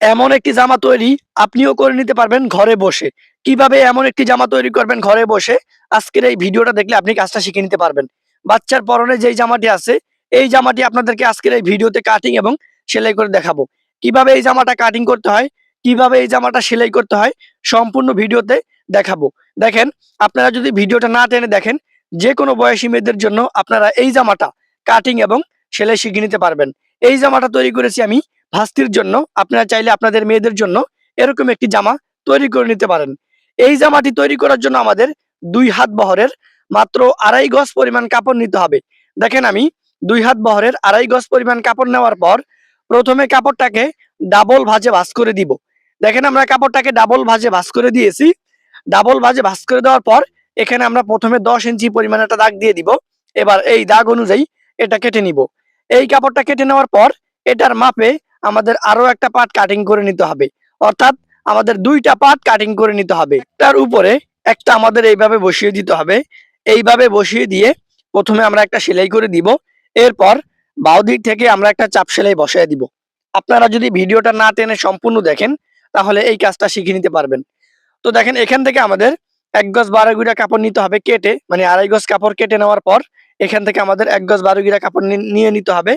এমন একটি জামা তৈরি আপনিও করে নিতে পারবেন ঘরে বসে। কীভাবে এমন একটি জামা তৈরি করবেন ঘরে বসে? আজকের এই ভিডিওটা দেখলে আপনি কাজটা শিখে নিতে পারবেন। বাচ্চার পরনে যেই জামাটি আছে, এই জামাটি আপনাদেরকে আজকের এই ভিডিওতে কাটিং এবং সেলাই করে দেখাবো। কীভাবে এই জামাটা কাটিং করতে হয়, কীভাবে এই জামাটা সেলাই করতে হয়, সম্পূর্ণ ভিডিওতে দেখাবো। দেখেন, আপনারা যদি ভিডিওটা না টেনে দেখেন যে কোনো বয়সী মেয়েদের জন্য আপনারা এই জামাটা কাটিং এবং সেলাই শিখে নিতে পারবেন। এই জামাটা তৈরি করেছি আমি ভাস্তির জন্য, আপনারা চাইলে আপনাদের মেয়েদের জন্য এরকম একটি জামা তৈরি করে নিতে পারেন। এই জামাটি তৈরি করার জন্য আমাদের দুই হাত বহরের মাত্র আড়াই গজ পরিমাণ কাপড় নিতে হবে। দেখেন আমি, দুই হাত বহরের আড়াই গজ পরিমাণ কাপড় নেওয়ার পর প্রথমে কাপড়টাকে ডাবল ভাজে ভাঁজ করে দিব। দেখেন আমরা কাপড়টাকে ডাবল ভাজে ভাঁজ করে দিয়েছি। ডাবল ভাজে ভাঁজ করে দেওয়ার পর এখানে আমরা প্রথমে দশ ইঞ্চি পরিমাণ একটা দাগ দিয়ে দিব। এবার এই দাগ অনুযায়ী এটা কেটে নিব। এই কাপড়টা কেটে নেওয়ার পর এটার মাপে আমাদের আরও একটা পার্ট কাটিং করে নিতে হবে। অর্থাৎ আমাদের দুইটা পার্ট কাটিং করে নিতে হবে। তার উপরে একটা আমাদের এইভাবে বসিয়ে দিতে হবে। এইভাবে বসিয়ে দিয়ে প্রথমে আমরা একটা সেলাই করে দিব। এরপর বাউ দিক থেকে আমরা একটা চাপ সেলাই বসায় দিব। আপনারা যদি ভিডিওটা না টেনে সম্পূর্ণ দেখেন, তাহলে এই কাজটা শিখে নিতে পারবেন। তো দেখেন, এখান থেকে আমাদের এক গজ বারো গুড়া কাপড় নিতে হবে কেটে মানে আড়াই গজ কাপড় কেটে নেওয়ার পর এখান থেকে আমাদের এক গজ বারো গুড়া কাপড় নিয়ে নিতে হবে।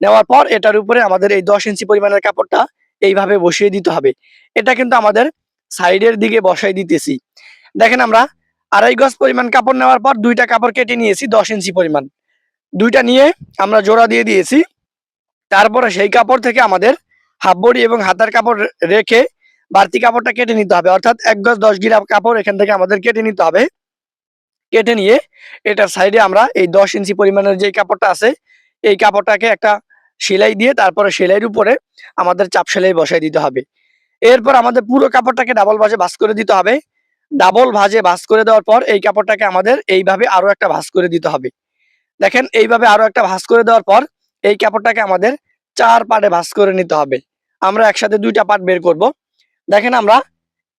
নেওয়ার পর এটার উপরে আমাদের এই দশ ইঞ্চি পরিমাণের কাপড়টা এইভাবে বসিয়ে দিতে হবে। এটা কিন্তু আমাদের সাইডের দিকে বসাই দিতেছি। দেখেন আমরা আড়াই গজ পরিমাণ কাপড় নেওয়ার পর দুইটা কাপড় কেটে নিয়েছি দশ ইঞ্চি পরিমাণ। দুইটা নিয়ে আমরা জোড়া দিয়ে দিয়েছি। তারপরে সেই কাপড় থেকে আমাদের হাফ বডি এবং হাতার কাপড় রেখে বাড়তি কাপড়টা কেটে নিতে হবে। অর্থাৎ এক গজ দশ গিরা কাপড় এখান থেকে আমাদের কেটে নিতে হবে। কেটে নিয়ে এটার সাইডে আমরা এই দশ ইঞ্চি পরিমাণের যে কাপড়টা আছে এই কাপড়টাকে একটা সেলাই দিয়ে তারপরে সেলাইয়ের উপরে আমাদের চাপ সেলাই বসাই দিতে হবে। এরপর আমাদের পুরো কাপড়টাকে ডাবল ভাজে ভাঁজ করে দিতে হবে। ডাবল ভাজে ভাঁজ করে দেওয়ার পর এই কাপড়টাকে আমাদের এইভাবে আরও একটা ভাঁজ করে দিতে হবে। দেখেন, এইভাবে আরও একটা ভাঁজ করে দেওয়ার পর এই কাপড়টাকে আমাদের চার পাটে ভাঁজ করে নিতে হবে। আমরা একসাথে দুইটা পাট বের করব। দেখেন, আমরা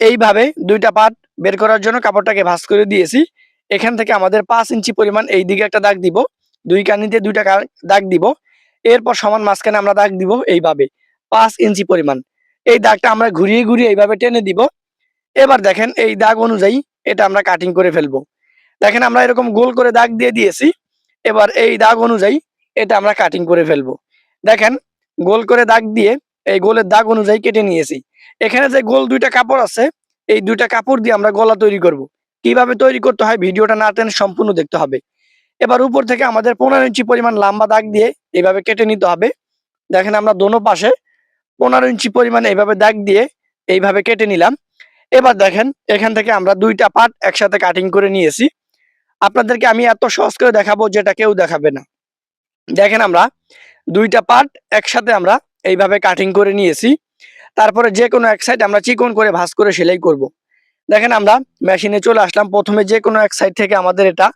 এইভাবে দুইটা পাট বের করার জন্য কাপড়টাকে ভাঁজ করে দিয়েছি। এখান থেকে আমাদের পাঁচ ইঞ্চি পরিমাণ এই দিকে একটা দাগ দিব। দুই কানিতে দুইটা দাগ দিব। এরপর সমান মাঝখানে আমরা দাগ দিব এইভাবে, পাঁচ ইঞ্চি পরিমাণ। এই দাগটা আমরা ঘুরিয়ে ঘুরিয়ে এইভাবে টেনে দিব। এবার দেখেন এই দাগ অনুযায়ী এটা আমরা কাটিং করে ফেলব। দেখেন আমরা এরকম গোল করে দাগ দিয়ে দিয়েছি। এবার এই দাগ অনুযায়ী এটা আমরা কাটিং করে ফেলব। দেখেন গোল করে দাগ দিয়ে এই গোলের দাগ অনুযায়ী কেটে নিয়েছি। এখানে যে গোল দুইটা কাপড় আছে, এই দুইটা কাপড় দিয়ে আমরা গলা তৈরি করব। কীভাবে তৈরি করতে হয় ভিডিওটা না টেনে সম্পূর্ণ দেখতে হবে। এবার উপর থেকে আমাদের পনেরো ইঞ্চি পরিমাণ লম্বা দাগ দিয়ে এইভাবে কেটে নিতে হবে। দেখেন আমরা দোনো পাশে পনেরো ইঞ্চি পরিমাণ এইভাবে দাগ দিয়ে এইভাবে কেটে নিলাম। এবার দেখেন এখান থেকে আমরা দুইটা পার্ট একসাথে কাটিং করে নিয়েছি। আপনাদেরকে আমি এত সহজ করে দেখাবো যেটা কেউ দেখাবে না। দেখেন আমরা দুইটা পার্ট একসাথে আমরা এইভাবে কাটিং করে নিয়েছি। তারপরে যে কোনো এক সাইড আমরা চিকন করে ভাঁজ করে সেলাই করব। দেখেন আমরা মেশিনে চলে আসলাম। প্রথমে যে কোনো এক সাইড থেকে আমাদের এটা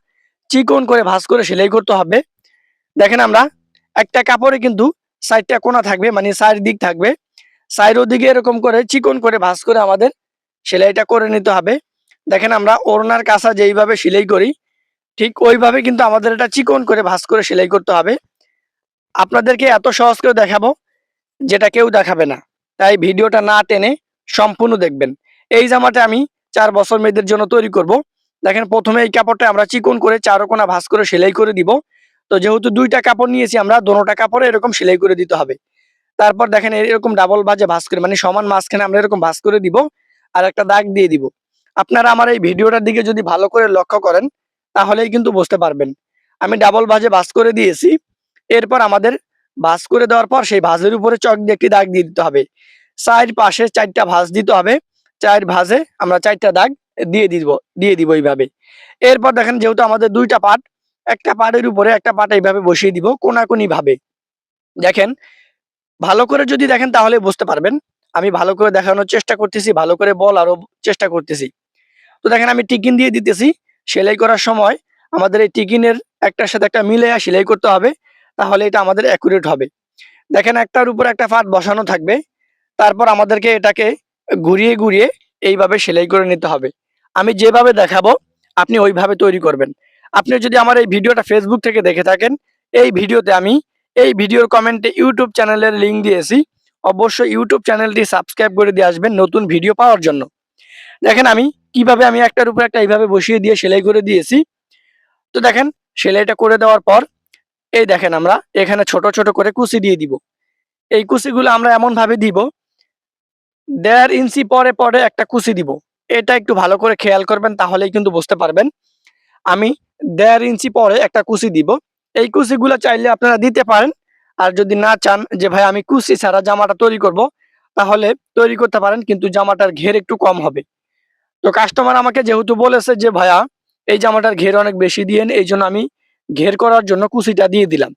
চিকন করে ভাঁজ করে সেলাই করতে হবে। দেখেন আমরা, একটা কাপড়ে কিন্তু সাইডটা কোনা থাকবে মানে দিক থাকবে। সাইড দিকে এরকম করে চিকন করে ভাঁজ করে আমাদের সেলাইটা করে নিতে হবে। দেখেন আমরা ওড়নার কাঁচা যেইভাবে সেলাই করি, ঠিক ওইভাবে কিন্তু আমাদের এটা চিকন করে ভাঁজ করে সেলাই করতে হবে। আপনাদেরকে এত সহজ করে দেখাবো, যেটা কেউ দেখাবে না। তাই ভিডিওটা না টেনে সম্পূর্ণ দেখবেন। এই জামাটা আমি চার বছর মেয়েদের জন্য তৈরি করব। দেখেন, প্রথমে এই কাপড়টা আমরা চিকন করে চারকোনা ভাঁজ করে সেলাই করে দিব। তো যেহেতু দুইটা কাপড় নিয়েছি আমরা, দোনোটা কাপড়ে এরকম সেলাই করে দিতে হবে। তারপর দেখেন, এরকম ডাবল ভাজে ভাঁজ করে মানে সমান মাঝখানে আমরা এরকম ভাঁজ করে দিব আর একটা দাগ দিয়ে দিব। আপনারা আমার এই ভিডিওটার দিকে যদি ভালো করে লক্ষ্য করেন, তাহলেই কিন্তু বুঝতে পারবেন। আমি ডাবল ভাজে ভাঁজ করে দিয়েছি। এরপর আমাদের ভাঁজ করে দেওয়ার পর সেই ভাঁজের উপরে চক দিয়ে একটি দাগ দিয়ে দিতে হবে। চার পাশে চারটা ভাঁজ দিতে হবে। চার ভাঁজে আমরা চারটা দাগ দিয়ে দিব দিয়ে দিব এইভাবে। এরপর দেখেন যেহেতু আমাদের দুইটা পাট, একটা পাটের উপরে একটা পাট এইভাবে বসিয়ে দিব কোনাকুনি ভাবে দেখেন, ভালো করে যদি দেখেন তাহলে বুঝতে পারবেন। আমি ভালো করে দেখানোর চেষ্টা করতেছি, ভালো করে বল আরও চেষ্টা করতেছি। তো দেখেন আমি টিকিন দিয়ে দিতেছি। সেলাই করার সময় আমাদের এই টিকিনের একটার সাথে একটা মিলে সেলাই করতে হবে, তাহলে এটা আমাদের অ্যাকুরেট হবে। দেখেন একটার উপর একটা পাট বসানো থাকবে, তারপর আমাদেরকে এটাকে ঘুরিয়ে ঘুরিয়ে এইভাবে সেলাই করে নিতে হবে। আমি যেভাবে দেখাবো, আপনি ওইভাবে তৈরি করবেন। আপনি যদি আমার এই ভিডিওটা ফেসবুক থেকে দেখে থাকেন, এই ভিডিওতে আমি এই ভিডিওর কমেন্টে ইউটিউব চ্যানেলের লিঙ্ক দিয়েছি। অবশ্যই ইউটিউব চ্যানেলটি সাবস্ক্রাইব করে দিয়ে আসবেন নতুন ভিডিও পাওয়ার জন্য। দেখেন আমি কীভাবে আমি একটার উপর একটা এইভাবে বসিয়ে দিয়ে সেলাই করে দিয়েছি। তো দেখেন, সেলাইটা করে দেওয়ার পর, এই দেখেন আমরা এখানে ছোট ছোট করে কুচি দিয়ে দিব। এই কুচিগুলো আমরা এমন ভাবে দিব, দেড় ইঞ্চি পরে পরে একটা কুচি দিব। এটা একটু ভালো করে খেয়াল করবেন, তাহলেই কিন্তু বুঝতে পারবেন। আমি দেড় ইঞ্চি পরে একটা কুচি দিব। এই কুচিগুলো চাইলে আপনারা দিতে পারেন। আর যদি না চান যে, ভাই, আমি কুচি ছাড়া জামাটা তৈরি করব তাহলে তৈরি করতে পারেন, কিন্তু জামাটার ঘের একটু কম হবে। তো কাস্টমার আমাকে যেহেতু বলেছে যে, ভাইয়া, এই জামাটার ঘের অনেক বেশি দিয়েন, এই জন্য আমি ঘের করার জন্য কুচিটা দিয়ে দিলাম।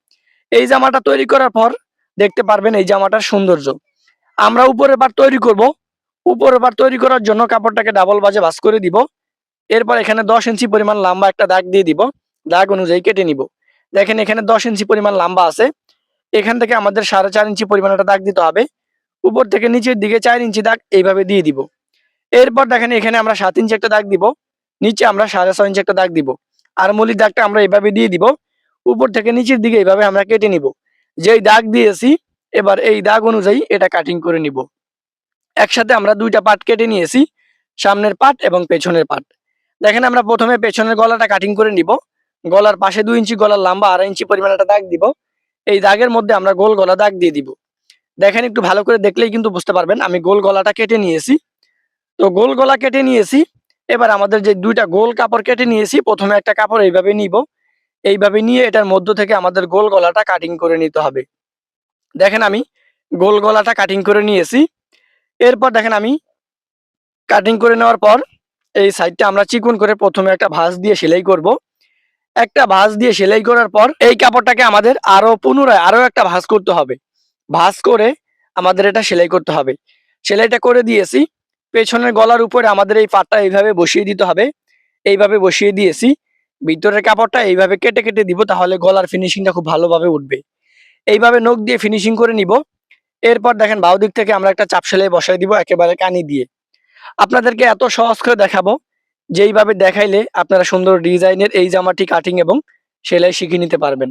এই জামাটা তৈরি করার পর দেখতে পারবেন এই জামাটার সৌন্দর্য। আমরা উপরে বার তৈরি করব উপরের বার তৈরি করার জন্য কাপড়টাকে ডাবল বাজে ভাঁজ করে দিব। এরপর এখানে দশ ইঞ্চি পরিমাণ লম্বা একটা দাগ দিয়ে দিব। দাগ অনুযায়ী কেটে নিব। দেখেন এখানে দশ ইঞ্চি পরিমাণ লম্বা আছে। এখান থেকে আমাদের সাড়ে চার ইঞ্চি পরিমাণ একটা দাগ দিতে হবে। উপর থেকে নিচের দিকে চার ইঞ্চি দাগ এইভাবে দিয়ে দিব। এরপর দেখেন এখানে আমরা সাত ইঞ্চি একটা দাগ দিব। নিচে আমরা সাড়ে ছয় ইঞ্চি একটা দাগ দিব। আর মলির দাগটা আমরা এইভাবে দিয়ে দিব। উপর থেকে নিচের দিকে এইভাবে আমরা কেটে নিব। যেই দাগ দিয়েছি, এবার এই দাগ অনুযায়ী এটা কাটিং করে নিব। একসাথে আমরা দুইটা পার্ট কেটে নিয়েছি, সামনের পার্ট এবং পেছনের পার্ট দেখেন আমরা প্রথমে পেছনের গলাটা কাটিং করে নিব। গলার পাশে দুই ইঞ্চি গলার লম্বা, আড়াই ইঞ্চি পরিমাণ একটা দাগ দিব। এই দাগের মধ্যে আমরা গোল গলা দাগ দিয়ে দিব। দেখেন একটু ভালো করে দেখলেই কিন্তু বুঝতে পারবেন, আমি গোল গলাটা কেটে নিয়েছি। তো গোল গলা কেটে নিয়েছি। এবার আমাদের যে দুইটা গোল কাপড় কেটে নিয়েছি, প্রথমে একটা কাপড় এইভাবে নিব। এইভাবে নিয়ে এটার মধ্য থেকে আমাদের গোল গলাটা কাটিং করে নিতে হবে। দেখেন আমি গোল গলাটা কাটিং করে নিয়েছি। এরপর দেখেন আমি কাটিং করে নেওয়ার পর এই সাইডটা আমরা চিকন করে প্রথমে একটা ভাঁজ দিয়ে সেলাই করব। একটা ভাঁজ দিয়ে সেলাই করার পর এই কাপড়টাকে আমাদের আরও পুনরায় আরও একটা ভাঁজ করতে হবে। ভাঁজ করে আমাদের এটা সেলাই করতে হবে। সেলাইটা করে দিয়েছি। পেছনের গলার উপরে আমাদের এই পাটটা এইভাবে বসিয়ে দিতে হবে। এইভাবে বসিয়ে দিয়েছি। ভিতরের কাপড়টা এইভাবে কেটে কেটে দিব তাহলে গলার ফিনিশিংটা খুব ভালোভাবে উঠবে। এইভাবে নখ দিয়ে ফিনিশিং করে নিব। এরপর দেখেন বাউ দিক থেকে আমরা একটা চাপ সেলাই বসাই দিব একেবারে কানি দিয়ে। আপনাদেরকে এত সহজ করে দেখাবো, যেইভাবে দেখাইলে আপনারা সুন্দর ডিজাইনের এই জামাটি কাটিং এবং সেলাই শিখে নিতে পারবেন।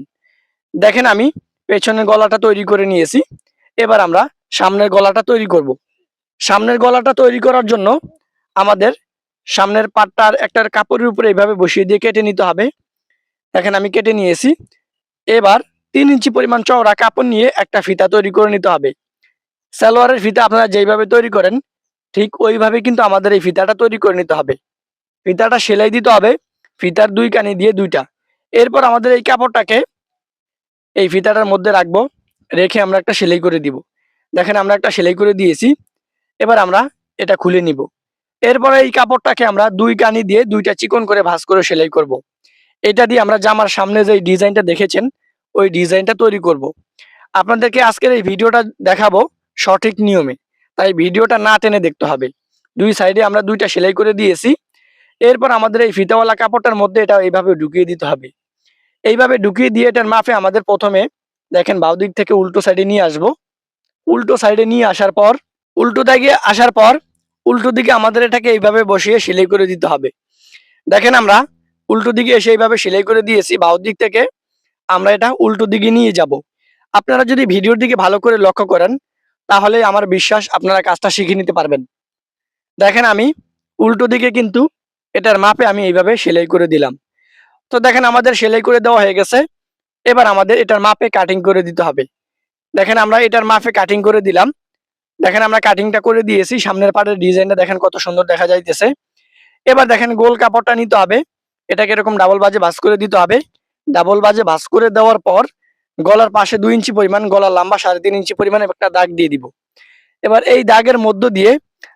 দেখেন আমি পেছনের গলাটা তৈরি করে নিয়েছি, এবার আমরা সামনের গলাটা তৈরি করব। সামনের গলাটা তৈরি করার জন্য আমাদের সামনের পাটটার একটা কাপড়ের উপরে এইভাবে বসিয়ে দিয়ে কেটে নিতে হবে। দেখেন আমি কেটে নিয়েছি, এবার তিন ইঞ্চি পরিমাণ চওড়া কাপড় নিয়ে একটা ফিতা তৈরি করে নিতে হবে। সালোয়ারের ফিতা আপনারা যেইভাবে তৈরি করেন, ঠিক ওইভাবে কিন্তু আমাদের এই ফিতাটা তৈরি করে নিতে হবে ফিতাটা সেলাই দিতে হবে, ফিতার দুই কানি দিয়ে দুইটা এরপর আমাদের এই কাপড়টাকে এই ফিতাটার মধ্যে রাখব, রেখে আমরা একটা সেলাই করে দিব দেখেন আমরা একটা সেলাই করে দিয়েছি, এবার আমরা এটা খুলে নিব এরপরে এই কাপড়টাকে আমরা দুই কানি দিয়ে দুইটা চিকন করে ভাঁজ করে সেলাই করব। এটা দিয়ে আমরা জামার সামনে যে ডিজাইনটা দেখেছেন, ওই ডিজাইনটা তৈরি করব। আপনাদেরকে আজকের এই ভিডিওটা দেখাবো সঠিক নিয়মে। তাই ভিডিওটা না টেনে দেখতে হবে। দুই সাইডে আমরা দুইটা সেলাই করে দিয়েছি। এরপর আমাদের এই ফিতাওয়ালা কাপড়টার মধ্যে এটা এইভাবে ঢুকিয়ে দিতে হবে। এইভাবে ঢুকিয়ে দিয়ে এটার মাপে আমাদের প্রথমে দেখেন বাউ দিক থেকে উল্টো সাইডে নিয়ে আসব। উল্টো সাইডে নিয়ে আসার পর, উল্টো দিকে আসার পর, উল্টো দিকে আমাদের এটাকে এইভাবে বসিয়ে সেলাই করে দিতে হবে। দেখেন আমরা উল্টো দিকে এসে এইভাবে সেলাই করে দিয়েছি, বাউ দিক থেকে। আমরা এটা উল্টো দিকে নিয়ে যাব। আপনারা যদি ভিডিওর দিকে ভালো করে লক্ষ্য করেন তাহলে আমার বিশ্বাস আপনারা কাজটা শিখে নিতে পারবেন। দেখেন আমি উল্টো দিকে কিন্তু এটার মাপে আমি এইভাবে সেলাই করে দিলাম। তো দেখেন আমাদের সেলাই করে দেওয়া হয়ে গেছে। এবার আমাদের এটার মাপে কাটিং করে দিতে হবে। দেখেন আমরা এটার মাপে কাটিং করে দিলাম। দেখেন আমরা কাটিংটা করে দিয়েছি। সামনের পাটের ডিজাইনটা দেখেন কত সুন্দর দেখা যাইতেছে। এবার দেখেন গোল কাপড়টা নিতে হবে। এটাকে এরকম ডাবল বাজে ভাঁজ করে দিতে হবে। ডাবল বাজে ভাঁজ করে দেওয়ার পর গলার পাশে দুই ইঞ্চি পরিমাণ, গলার লম্বা সাড়ে তিন ইঞ্চি পরিমাণ একটা দাগ দিয়ে দিব। এবার এই দাগের মধ্য দিয়ে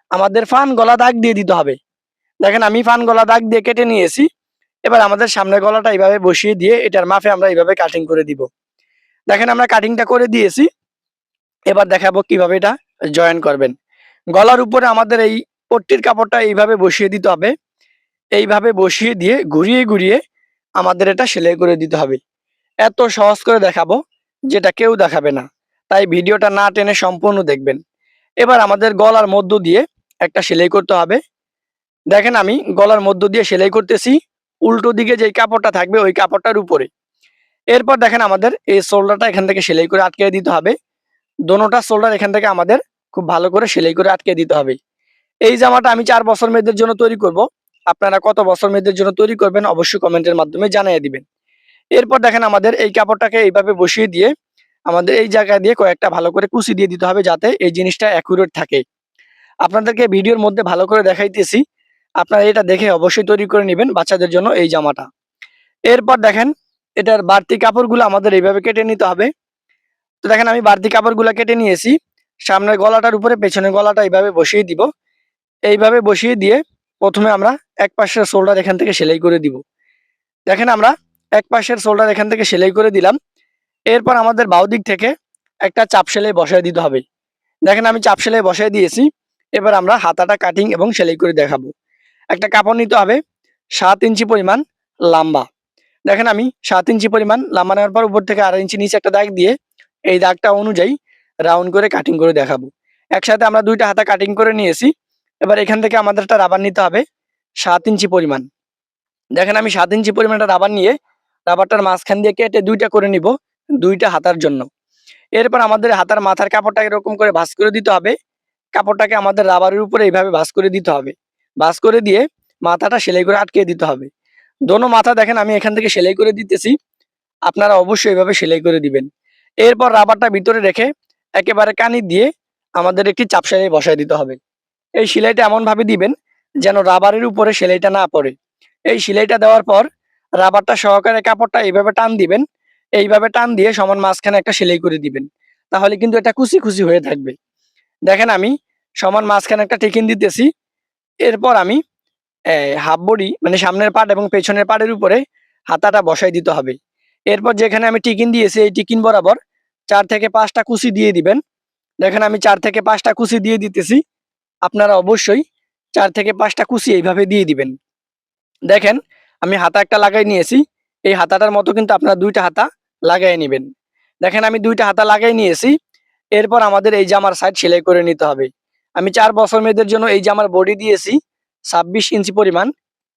আমাদের ফান গলা দাগ দিয়ে দিতে হবে। দেখেন, আমি ফান গলা দাগ দিয়ে কেটে নিয়েছি। এবার আমাদের সামনের গলাটা এইভাবে বসিয়ে দিয়ে এটার মাফে আমরা এইভাবে কাটিং করে দিব। দেখেন, আমরা কাটিংটা করে দিয়েছি। এবার দেখাবো কীভাবে এটা জয়েন করবেন। গলার উপরে আমাদের এই পট্টির কাপড়টা এইভাবে বসিয়ে দিতে হবে। এইভাবে বসিয়ে দিয়ে, ঘুরিয়ে ঘুরিয়ে আমাদের এটা সেলাই করে দিতে হবে। এত সহজ করে দেখাবো যেটা কেউ দেখাবে না। তাই ভিডিওটা না টেনে সম্পূর্ণ দেখবেন। এবার আমাদের গলার মধ্য দিয়ে একটা সেলাই করতে হবে। দেখেন আমি গলার মধ্য দিয়ে সেলাই করতেছি। উল্টো দিকে যে কাপড়টা থাকবে ওই কাপড়টার উপরে। এরপর দেখেন আমাদের এই শোল্ডারটা এখান থেকে সেলাই করে আটকে দিতে হবে। দোনোটা শোল্ডার এখান থেকে আমাদের খুব ভালো করে সেলাই করে আটকে দিতে হবে। এই জামাটা আমি চার বছর মেয়েদের জন্য তৈরি করব। আপনারা কত বছর মেয়েদের জন্য তৈরি করবেন অবশ্যই কমেন্টের মাধ্যমে জানিয়ে দিবেন। এরপর দেখেন আমাদের এই কাপড়টাকে এইভাবে বসিয়ে দিয়ে আমাদের এই জায়গায় দিয়ে কয়েকটা ভালো করে কুচি দিয়ে দিতে হবে যাতে এই জিনিসটা অ্যাকুরেট থাকে। আপনাদেরকে ভিডিওর মধ্যে ভালো করে দেখাইতেছি। আপনারা এটা দেখে অবশ্যই তৈরি করে নেবেন বাচ্চাদের জন্য এই জামাটা। এরপর দেখেন এটার বাড়তি কাপড়গুলো আমাদের এইভাবে কেটে নিতে হবে। তো দেখেন আমি বাড়তি কাপড়গুলো কেটে নিয়েছি। সামনের গলাটার উপরে পেছনের গলাটা এইভাবে বসিয়ে দিব। এইভাবে বসিয়ে দিয়ে প্রথমে আমরা এক পাশের শোল্ডার এখান থেকে সেলাই করে দিব। দেখেন আমরা এক পাশের শোল্ডার এখান থেকে সেলাই করে দিলাম। এরপর আমাদের বাউ দিক থেকে একটা চাপ সেলাই বসায় দিতে হবে। দেখেন আমি চাপ সেলাই বসায় দিয়েছি। এবার আমরা হাতাটা কাটিং এবং সেলাই করে দেখাবো। একটা কাপড় নিতে হবে সাত ইঞ্চি পরিমাণ লম্বা। দেখেন আমি সাত ইঞ্চি পরিমাণ লম্বা নেওয়ার পর উপর থেকে আড়াই ইঞ্চি নিচে একটা দাগ দিয়ে এই দাগটা অনুযায়ী রাউন্ড করে কাটিং করে দেখাবো। একসাথে আমরা দুইটা হাতা কাটিং করে নিয়েছি। এবার এখান থেকে আমাদের একটা রাবার নিতে হবে সাত ইঞ্চি পরিমাণ। দেখেন আমি সাত ইঞ্চি পরিমাণটা রাবার নিয়ে রাবারটার মাঝখান দিয়ে কেটে দুইটা করে নিব, দুইটা হাতার জন্য। এরপর আমাদের হাতার মাথার কাপড়টা এরকম করে ভাঁজ করে দিতে হবে। কাপড়টাকে আমাদের রাবারের উপরে এইভাবে ভাঁজ করে দিতে হবে। ভাঁজ করে দিয়ে মাথাটা সেলাই করে আটকে দিতে হবে। দোনো মাথা দেখেন, আমি এখান থেকে সেলাই করে দিতেছি। আপনারা অবশ্যই এইভাবে সেলাই করে দিবেন। এরপর রাবারটা ভিতরে রেখে একেবারে কানি দিয়ে আমাদের একটি চাপ সেলাই বসায় দিতে হবে। এই সেলাইটা এমনভাবে দিবেন যেন রাবারের উপরে সেলাইটা না পড়ে। এই সেলাইটা দেওয়ার পর রাবারটা সহকারে কাপড়টা এইভাবে টান দিবেন, এইভাবে টান দিয়ে সমান মাঝখানে একটা সেলাই করে দিবেন। তাহলে কিন্তু এটা কুচি কুচি হয়ে থাকবে। দেখেন আমি সমান মাঝখানে একটা টিকিন দিতেছি। এরপর আমি হাফ বডি মানে সামনের পাট এবং পেছনের পাটের উপরে হাতাটা বসাই দিতে হবে। এরপর যেখানে আমি টিকিন দিয়েছি, এই টিকিন বরাবর চার থেকে পাঁচটা কুচি দিয়ে দিবেন। দেখেন আমি চার থেকে পাঁচটা কুচি দিয়ে দিতেছি। আপনারা অবশ্যই চার থেকে পাঁচটা কুচি এইভাবে দিয়ে দিবেন। দেখেন আমি হাতা একটা লাগাই নিয়েছি। এই হাতাটার মতো কিন্তু আপনারা দুইটা হাতা লাগাই নেবেন। দেখেন আমি দুইটা হাতা লাগাই নিয়েছি। এরপর আমাদের এই জামার সাইড সেলাই করে নিতে হবে। আমি চার বছর মেয়েদের জন্য এই জামার বডি দিয়েছি ছাব্বিশ ইঞ্চি পরিমাণ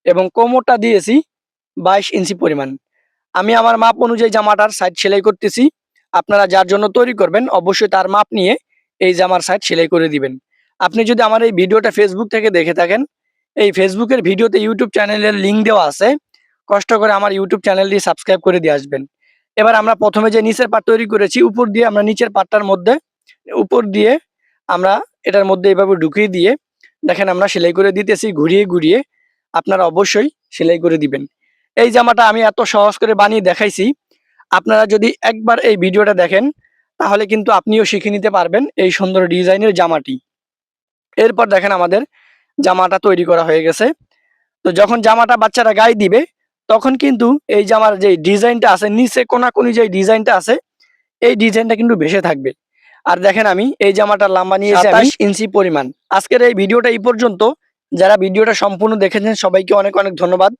এবং কোমরটা দিয়েছি বাইশ ইঞ্চি পরিমাণ। আমি আমার মাপ অনুযায়ী জামাটার সাইড সেলাই করতেছি। আপনারা যার জন্য তৈরি করবেন অবশ্যই তার মাপ নিয়ে এই জামার সাইড সেলাই করে দিবেন। আপনি যদি আমার এই ভিডিওটা ফেসবুক থেকে দেখে থাকেন এই ফেসবুকের ভিডিওতে ইউটিউব চ্যানেলের লিঙ্ক দেওয়া আছে। কষ্ট করে আমার ইউটিউব চ্যানেলটি সাবস্ক্রাইব করে দিয়ে আসবেন। এবার আমরা প্রথমে যে নিচের পাট তৈরি করেছি, উপর দিয়ে আমরা নিচের পাটটার মধ্যে, উপর দিয়ে আমরা এটার মধ্যে এভাবে ঢুকিয়ে দিয়ে, দেখেন আমরা সেলাই করে দিতেছি, ঘুরিয়ে ঘুরিয়ে আপনারা অবশ্যই সেলাই করে দিবেন। এই জামাটা আমি এত সহজ করে বানিয়ে দেখাইছি। আপনারা যদি একবার এই ভিডিওটা দেখেন, তাহলে কিন্তু আপনিও শিখে নিতে পারবেন এই সুন্দর ডিজাইনের জামাটি। এরপর দেখেন আমাদের জামাটা তৈরি করা হয়ে গেছে। তো যখন জামাটা বাচ্চারা গায়ে দিবে তখন কিন্তু এই জামার যে ডিজাইনটা আছে নিচে কোনাকুনি যে ডিজাইনটা আছে এই ডিজাইনটা কিন্তু ভেসে থাকবে। আর দেখেন আমি এই জামাটা লাম্বা নিয়েছি আমি ইঞ্চি পরিমাণ। আজকের এই ভিডিওটা এই পর্যন্ত। যারা ভিডিওটা সম্পূর্ণ দেখেছেন সবাইকে অনেক অনেক ধন্যবাদ।